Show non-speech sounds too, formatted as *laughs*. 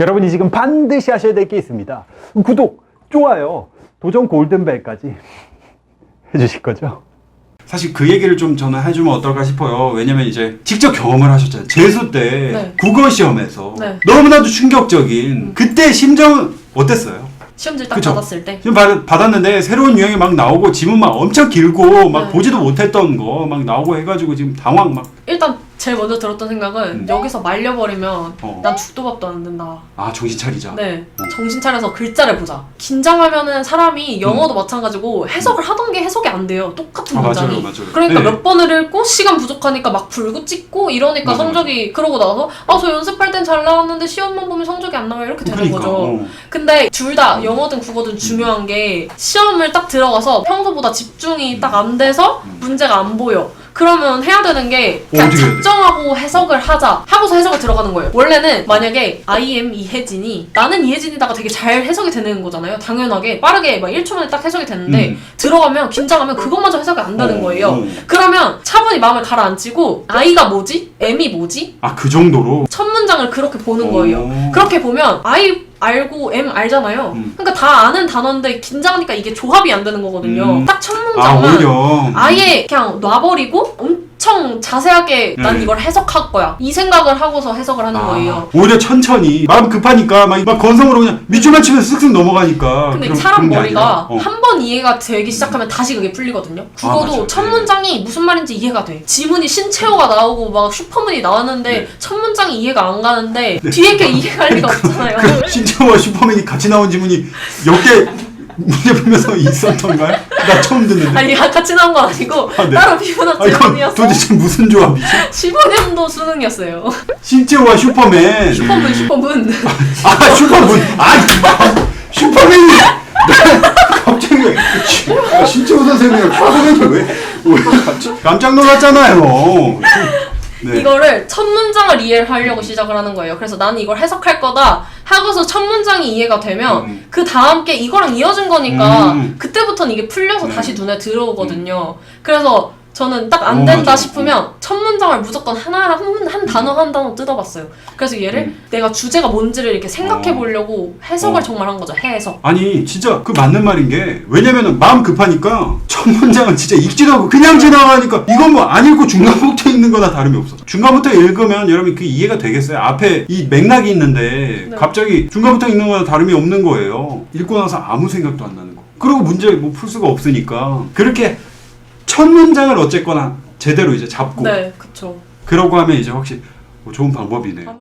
여러분이 지금 반드시 하셔야 될 게 있습니다. 구독, 좋아요, 도전 골든벨까지 *laughs* 해주실 거죠? 사실 그 얘기를 좀 저는 해주면 어떨까 싶어요. 왜냐면 이제 직접 경험을 하셨잖아요. 재수 때 네. 국어 시험에서 네. 너무나도 충격적인 그때 심정은 어땠어요? 시험지 딱 그쵸? 받았을 때 지금 받, 받았는데 새로운 유형이 막 나오고 지문 막 엄청 길고 막 네. 보지도 못했던 거 막 나오고 해가지고 지금 당황 막 일단 제일 먼저 들었던 생각은 음. 여기서 말려버리면 어. 난 죽도 밥도 안 된다. 아 정신 차리자. 네, 어. 정신 차려서 글자를 보자. 긴장하면은 사람이 영어도 마찬가지고 해석을 하던 게 해석이 안 돼요. 똑같은 아, 문장이. 맞아요, 맞아요. 그러니까 네. 몇 번을 읽고 시간 부족하니까 막 불고 찍고 이러니까 맞아, 성적이 그러고 나서 아 저 연습할 땐 잘 나왔는데 시험만 보면 성적이 안 나와요 이렇게 되는 그러니까, 거죠. 어. 근데 둘 다 영어든 국어든 중요한 게 시험을 딱 들어가서 평소보다 집중이 딱 안 돼서 문제가 안 보여. 그러면 해야 되는 게 그냥 어떻게 해야 돼? 작정하고 해석을 하자 하고서 해석을 들어가는 거예요. 원래는 만약에 I am 이혜진이 나는 이혜진이다가 되게 잘 해석이 되는 거잖아요. 당연하게 빠르게 막 1초 만에 딱 해석이 됐는데 음. 들어가면 긴장하면 그것마저 해석이 안 되는 어, 거예요. 어. 그러면 차분히 마음을 가라앉히고 I가 뭐지? M이 뭐지? 아 그 정도로. 첫 문장을 그렇게 보는 어. 거예요. 그렇게 보면 I 알고 M 알잖아요. 음. 그러니까 다 아는 단어인데 긴장하니까 이게 조합이 안 되는 거거든요. 음. 딱첫 아 문장만 오히려. 아예 그냥 놔버리고 엄청 자세하게 난 네. 이걸 해석할 거야. 이 생각을 하고서 해석을 하는 아, 거예요. 오히려 천천히 마음 급하니까 막, 막 건성으로 그냥 밑줄만 치면 쓱쓱 넘어가니까. 근데 그런- 사람 그런 게 머리가 아니라, 어. 한 번 이해가 되기 시작하면 다시 그게 풀리거든요. 국어도 맞아요. 첫 네. 문장이 무슨 말인지 이해가 돼. 지문이 신체어가 나오고 막 슈퍼문이 나왔는데 네. 첫 문장이 이해가 안 가는데 뒤에 게 이해할 리가 *laughs* 없잖아요. 그 신체와 슈퍼맨이 같이 나온 지문이 몇 개 문제 풀면서 있었던가요? 나 처음 듣는데. 아니 같이 나온 건 아니고 아, 네. 따로 비문학 아, 이건 질문이었어. 도대체 무슨 조합이지? 15년도 수능이었어요. 신체와 슈퍼맨. 슈퍼문 슈퍼문. 아 슈퍼문. 아 슈퍼맨이. 갑자기 아, 신체호 선생님 슈퍼맨이 왜? 왜 갑자기 깜짝 놀랐잖아요. 네. 이거를 첫 문장을 이해를 하려고 시작을 하는 거예요. 그래서 나는 이걸 해석할 거다 하고서 첫 문장이 이해가 되면 음. 그 다음 게 이거랑 이어진 거니까 음. 그때부터는 이게 풀려서 네. 다시 눈에 들어오거든요. 그래서 저는 딱안 어, 된다. 싶으면 첫 문장을 무조건 하나 한, 한 단어 한 단어 뜯어봤어요. 그래서 얘를 음. 내가 주제가 뭔지를 이렇게 생각해 어. 보려고 해석을 어. 정말 한 거죠. 해석. 아니 진짜 그 맞는 말인 게 왜냐면은 마음 급하니까 첫 문장은 진짜 읽지도 않고 그냥 지나가니까 이건 뭐 안 읽고 중간부터 *laughs* 읽는 거나 다름이 없어 중간부터 읽으면 여러분 그 이해가 되겠어요 앞에 이 맥락이 있는데 네. 갑자기 중간부터 읽는 거나 다름이 없는 거예요 읽고 나서 아무 생각도 안 나는 거 그리고 문제 뭐 풀 수가 없으니까 그렇게 첫 문장을 어쨌거나 제대로 이제 잡고 네, 그쵸. 그러고 하면 이제 확실히 뭐 좋은 방법이네요